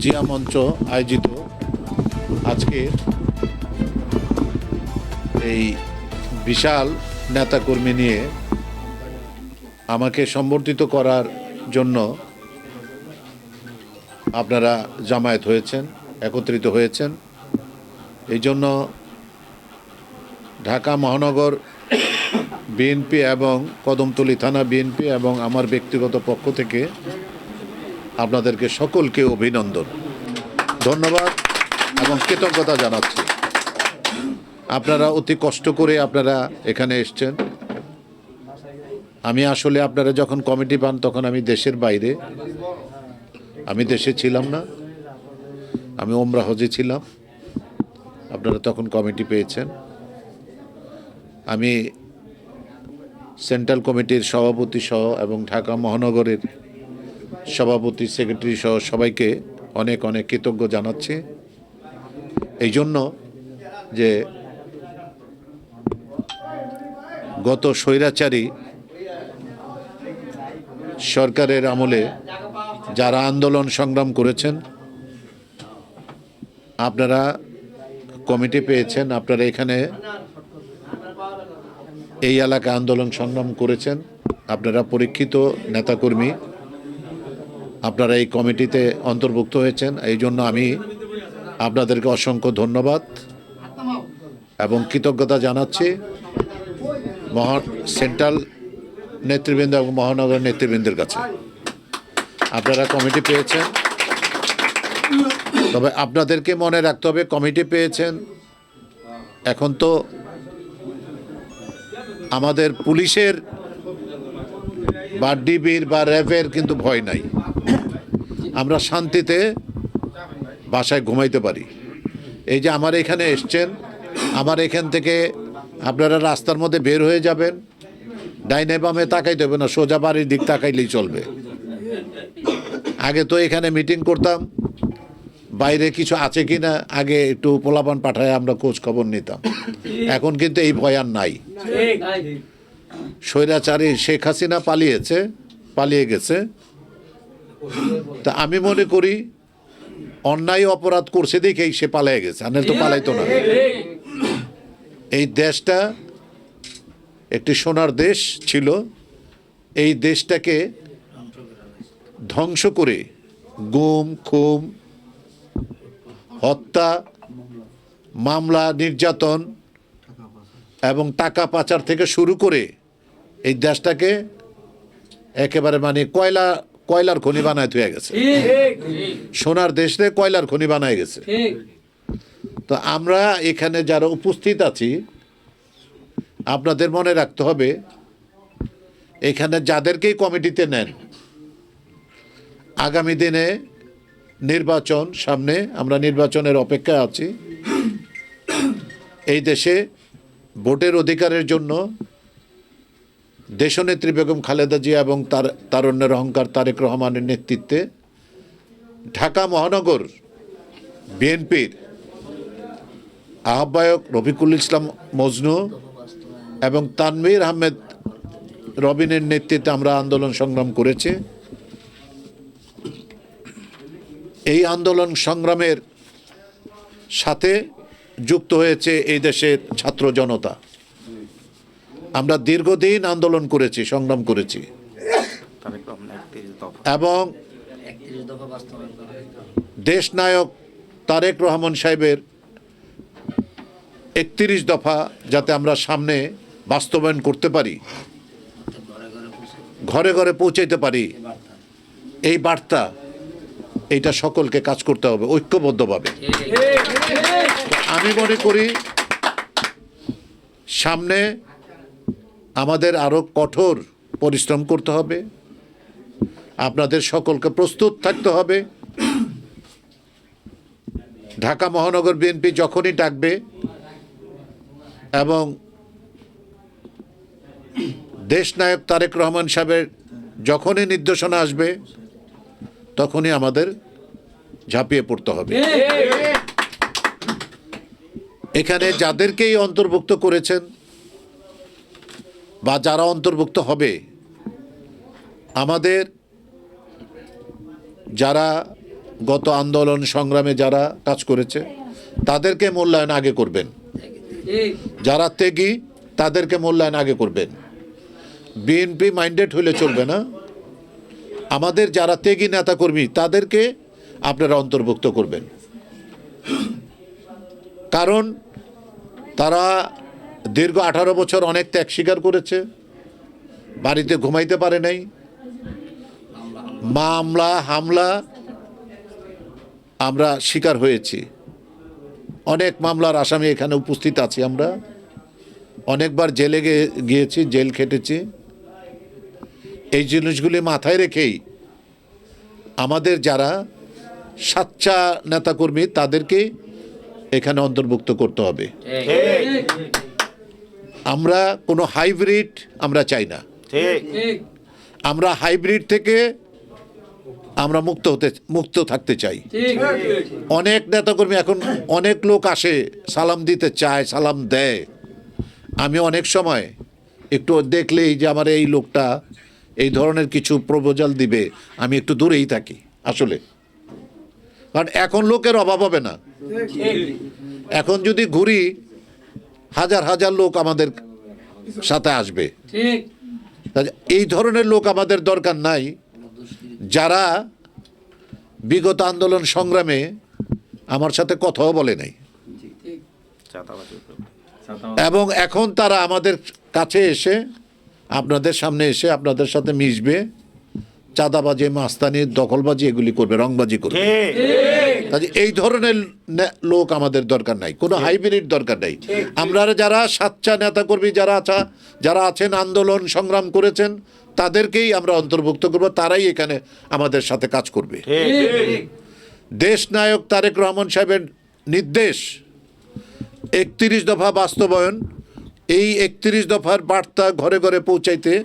জিয়া মঞ্চ আয়োজিত আজকে এই বিশাল নেতাকর্মী নিয়ে আমাকে সম্বর্ধিত করার জন্য আপনারা জামায়াত হয়েছেন, একত্রিত হয়েছেন। এই জন্য ঢাকা মহানগর বিএনপি এবং কদমতলী থানা বিএনপি এবং আমার ব্যক্তিগত পক্ষ থেকে আপনাদেরকে সকলকে অভিনন্দন। ধন্যবাদ এবং কৃতজ্ঞতা জানাচ্ছি। আপনারা অতি কষ্ট করে আপনারা এখানে এসছেন। আমি আসলে আপনারা যখন কমিটি পান, তখন আমি দেশের বাইরে। আমি দেশে ছিলাম না। আমি ওমরা হজে ছিলাম। আপনারা তখন কমিটি পেয়েছেন। আমি সেন্ট্রাল কমিটির সভাপতি সহ এবং ঢাকা মহানগরের সভাপতি, সেক্রেটারি সহ সবাইকে অনেক অনেক কৃতজ্ঞ জানাচ্ছি। এই জন্য যে গত স্বৈরাচারী সরকারের আমলে যারা আন্দোলন সংগ্রাম করেছেন, আপনারা কমিটি পেয়েছেন, আপনারা এখানে এই এলাকায় আন্দোলন সংগ্রাম করেছেন, আপনারা পরীক্ষিত নেতাকর্মী। আপনারা এই কমিটিতে অন্তর্ভুক্ত হয়েছেন, এই জন্য আমি আপনাদেরকে অসংখ্য ধন্যবাদ এবং কৃতজ্ঞতা জানাচ্ছি। মহা সেন্ট্রাল নেতৃবৃন্দ এবং মহানগর নেতৃবৃন্দের কাছে। আপনারা কমিটি পেয়েছেন। তবে আপনাদেরকে মনে রাখতে হবে, কমিটি পেয়েছেন। এখন তো আমাদের পুলিশের বা ডিবির বা র্যাবের কিন্তু ভয় নাই। আমরা শান্তিতে বাসায় ঘুমাইতে পারি। এই যে আমার এখানে এসছেন, আমার এখান থেকে আপনারা রাস্তার মধ্যে বের হয়ে যাবেন। ডাইনে বামে তাকাইতে হবে না, সোজা বাড়ির দিক তাকাইলেই চলবে। আগে তো এখানে মিটিং করতাম, বাইরে কিছু আছে কি না আগে একটু পোলাপান পাঠায় আমরা খোঁজ খবর নিতাম। এখন কিন্তু এই ভয় আর নাই। স্বৈরাচারী শেখ হাসিনা পালিয়েছে পালিয়ে গেছে। তা আমি মনে করি অন্যায় অপরাধ করছে দেখেই সে পালিয়ে গেছে আর তো পালাইতো না। এই দেশটা একটি সোনার দেশ ছিল এই দেশটাকে ধ্বংস করে গুম খুম হত্যা মামলা নির্যাতন এবং টাকা পাচার থেকে শুরু করে এই দেশটাকে একেবারে মানে কয়লা কয়লার খনি বানায় হয়ে গেছে। সোনার দেশে কয়লার খনি বানায় গেছে। তো আমরা এখানে যারা উপস্থিত আছি আপনাদের মনে রাখতে হবে এখানে যাদেরকেই কমিটিতে নেন আগামী দিনে নির্বাচন সামনে আমরা নির্বাচনের অপেক্ষায় আছি। এই দেশে ভোটের অধিকারের জন্য দেশনেত্রী বেগম খালেদা জিয়া এবং তার তারুণ্যের অহংকার তারেক রহমানের নেতৃত্বে ঢাকা মহানগর বিএনপির আহ্বায়ক রফিকুল ইসলাম মজনু এবং তানভীর আহমেদ রবিনের নেতৃত্বে আমরা আন্দোলন সংগ্রাম করেছি। এই আন্দোলন সংগ্রামের সাথে যুক্ত হয়েছে এই দেশের ছাত্র জনতা। আমরা দীর্ঘদিন আন্দোলন করেছি সংগ্রাম করেছি। তারেক রহমান একত্রিশ দফা। এবং দেশনায়ক তারেক রহমান সাহেবের একত্রিশ দফা যাতে আমরা সামনে বাস্তবায়ন করতে পারি ঘরে ঘরে পৌঁছে ঘরে ঘরে পৌঁছাইতে পারি এই বার্তা। এইটা সকলকে কাজ করতে হবে ঐক্যবদ্ধভাবে। আমি মনে করি সামনে আমাদের আরও কঠোর পরিশ্রম করতে হবে। আপনাদের সকলকে প্রস্তুত থাকতে হবে। ঢাকা মহানগর বিএনপি যখনই ডাকবে এবং দেশনায়ক তারেক রহমান সাহেবের যখনই নির্দেশনা আসবে তখনই আমাদের ঝাঁপিয়ে পড়তে হবে। এখানে যাদেরকেই অন্তর্ভুক্ত করেছেন বা যারা অন্তর্ভুক্ত হবে, আমাদের যারা গত আন্দোলন সংগ্রামে যারা কাজ করেছে, তাদেরকে মূল্যায়ন আগে করবেন। যারা ত্যাগী, তাদেরকে মূল্যায়ন আগে করবেন। বিএনপি মাইন্ডেড হলে চলবে না। আমাদের যারা ত্যাগী নেতাকর্মী, তাদেরকে আপনারা অন্তর্ভুক্ত করবেন। কারণ তারা দীর্ঘ আঠারো বছর অনেক ত্যাগ স্বীকার করেছে। বাড়িতে ঘুমাইতে পারে নাই। মামলা, হামলা আমরা শিকার হয়েছি। অনেক মামলার আসামি এখানে উপস্থিত আছি আমরা। অনেকবার জেলে গিয়েছি, জেল খেটেছি। এই জিনিসগুলি মাথায় রেখেই আমাদের যারা সাচ্চা নেতাকর্মী তাদেরকে এখানে অন্তর্ভুক্ত করতে হবে। আমরা কোনো হাইব্রিড আমরা চাই না। আমরা হাইব্রিড থেকে আমরা মুক্ত হতে মুক্ত থাকতে চাই। অনেক নেতাকর্মী এখন অনেক লোক আসে সালাম দিতে চায় সালাম দেয়। আমি অনেক সময় একটু দেখলেই যে আমার এই লোকটা এই ধরনের কিছু প্রপোজাল দিবে আমি একটু দূরেই থাকি আসলে। কারণ এখন লোকের অভাব হবে না। এখন যদি ঘুরি হাজার হাজার লোক আমাদের সাথে আসবে। এই ধরনের লোক আমাদের দরকার নাই যারা বিগত আন্দোলন সংগ্রামে আমার সাথে কথাও বলে নাই। এবং এখন তারা আমাদের কাছে এসে আপনাদের সামনে এসে আপনাদের সাথে মিশবে চাঁদাবাজি মাস্তানি দখলবাজি এগুলি করবে রংবাজি করবে। ঠিক। কাজে এই ধরনের নে- লোক আমাদের দরকার নাই। কোনো হাইব্রিড দরকার নাই। আমরা যারা সাচ্চা নেতাকর্মী যারা আছা যারা আছেন আন্দোলন সংগ্রাম করেছেন তাদেরকেই আমরা অন্তর্ভুক্ত করব তারাই এখানে আমাদের সাথে কাজ করবে। ঠিক দেশ নায়ক তারেক রহমান সাহেবের নির্দেশ একত্রিশ দফা বাস্তবায়ন এই একত্রিশ দফার বার্তা ঘরে ঘরে পৌঁছাইতে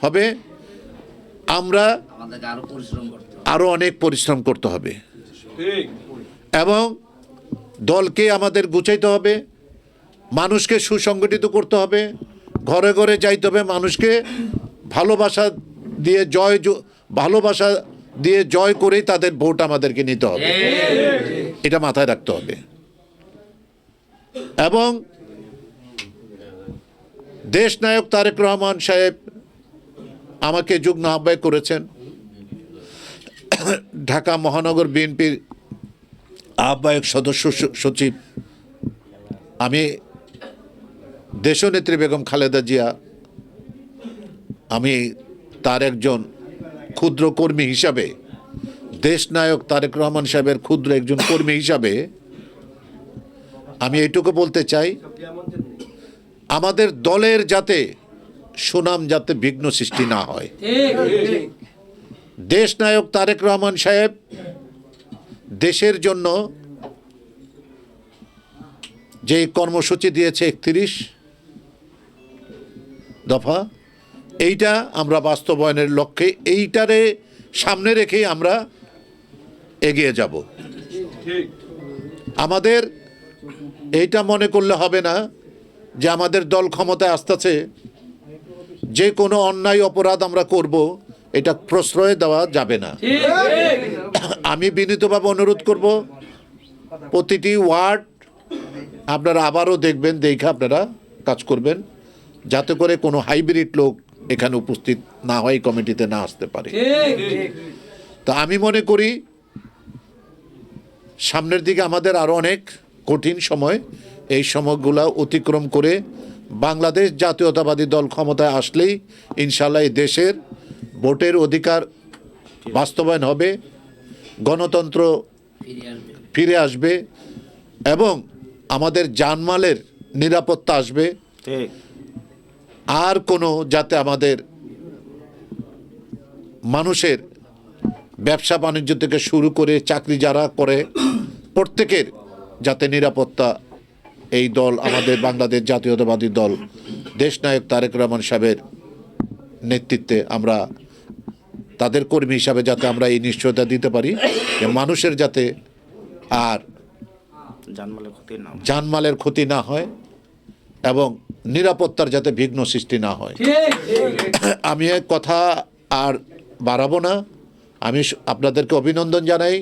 হবে। আমরা আমাদেরকে আরও পরিশ্রম করতে হবে। আরও অনেক পরিশ্রম করতে হবে। এবং দলকে আমাদের গুছাইতে হবে, মানুষকে সুসংগঠিত করতে হবে, ঘরে ঘরে যাইতে হবে, মানুষকে ভালোবাসা দিয়ে জয় ভালোবাসা দিয়ে জয় করেই তাদের ভোট আমাদেরকে নিতে হবে। এটা মাথায় রাখতে হবে। এবং দেশ নায়ক তারেক রহমান সাহেব আমাকে যুগ্ম আহ্বায়ক করেছেন। ঢাকা মহানগর বিএনপির আহ্বায়ক সদস্য সচিব আমি দেশনেত্রী বেগম খালেদা জিয়া আমি তার একজন ক্ষুদ্র কর্মী হিসাবে দেশনায়ক তারেক রহমান সাহেবের ক্ষুদ্র একজন কর্মী হিসাবে আমি এইটুকু বলতে চাই আমাদের দলের যাতে সুনাম যাতে বিঘ্ন সৃষ্টি না হয়। দেশ নায়ক তারেক রহমান সাহেব দেশের জন্য যে কর্মসূচি দিয়েছে একত্রিশ দফা এইটা আমরা বাস্তবায়নের লক্ষ্যে এইটারে সামনে রেখেই আমরা এগিয়ে যাব। আমাদের এইটা মনে করলে হবে না যে আমাদের দল ক্ষমতায় আসতেছে যে কোনো অন্যায় অপরাধ আমরা করব এটা প্রশ্রয় দেওয়া যাবে না। আমি বিনীতভাবে অনুরোধ করব প্রতিটি ওয়ার্ড আপনারা আবারও দেখবেন দেখে আপনারা কাজ করবেন যাতে করে কোনো হাইব্রিড লোক এখানে উপস্থিত না হয় কমিটিতে না আসতে পারে। তা আমি মনে করি সামনের দিকে আমাদের আরও অনেক কঠিন সময় এই সময়গুলো অতিক্রম করে বাংলাদেশ জাতীয়তাবাদী দল ক্ষমতায় আসলেই ইনশাল্লাহ এই দেশের ভোটের অধিকার বাস্তবায়ন হবে। গণতন্ত্র ফিরে আসবে এবং আমাদের জানমালের নিরাপত্তা আসবে। আর কোনো যাতে আমাদের মানুষের ব্যবসা বাণিজ্য থেকে শুরু করে চাকরি যারা করে প্রত্যেকের যাতে নিরাপত্তা এই দল আমাদের বাংলাদেশ জাতীয়তাবাদী দল দেশনায়ক তারেক রহমান সাহেবের নেতৃত্বে আমরা তাদের কর্মী হিসাবে যাতে আমরা এই নিশ্চয়তা দিতে পারি যে মানুষের যাতে আর জানমালের ক্ষতি না হয়। জানমালের ক্ষতি না হয় এবং নিরাপত্তার যাতে বিঘ্ন সৃষ্টি না হয়। আমি এক কথা আর বাড়াবো না। আমি আপনাদেরকে অভিনন্দন জানাই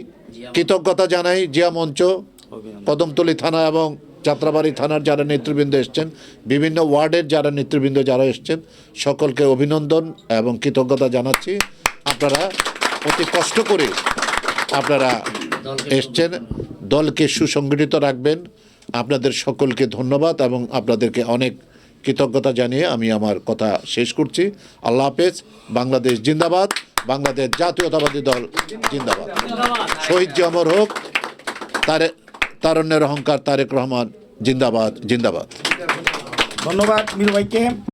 কৃতজ্ঞতা জানাই জিয়া মঞ্চ। কদমতলী থানা এবং যাত্রাবাড়ি থানার যারা নেতৃবৃন্দ এসছেন বিভিন্ন ওয়ার্ডের যারা নেতৃবৃন্দ যারা এসছেন সকলকে অভিনন্দন এবং কৃতজ্ঞতা জানাচ্ছি। আপনারা অতি কষ্ট করে আপনারা এসছেন দলকে সুসংগঠিত রাখবেন। আপনাদের সকলকে ধন্যবাদ এবং আপনাদেরকে অনেক কৃতজ্ঞতা জানিয়ে আমি আমার কথা শেষ করছি। আল্লাহ হাফেজ বাংলাদেশ জিন্দাবাদ বাংলাদেশ জাতীয়তাবাদী দল জিন্দাবাদ। শহীদ জি অমর হোক তারে তারণ্যের অহংকার তারেক রহমান জিন্দাবাদ জিন্দাবাদ। ধন্যবাদ মির ভাইকে।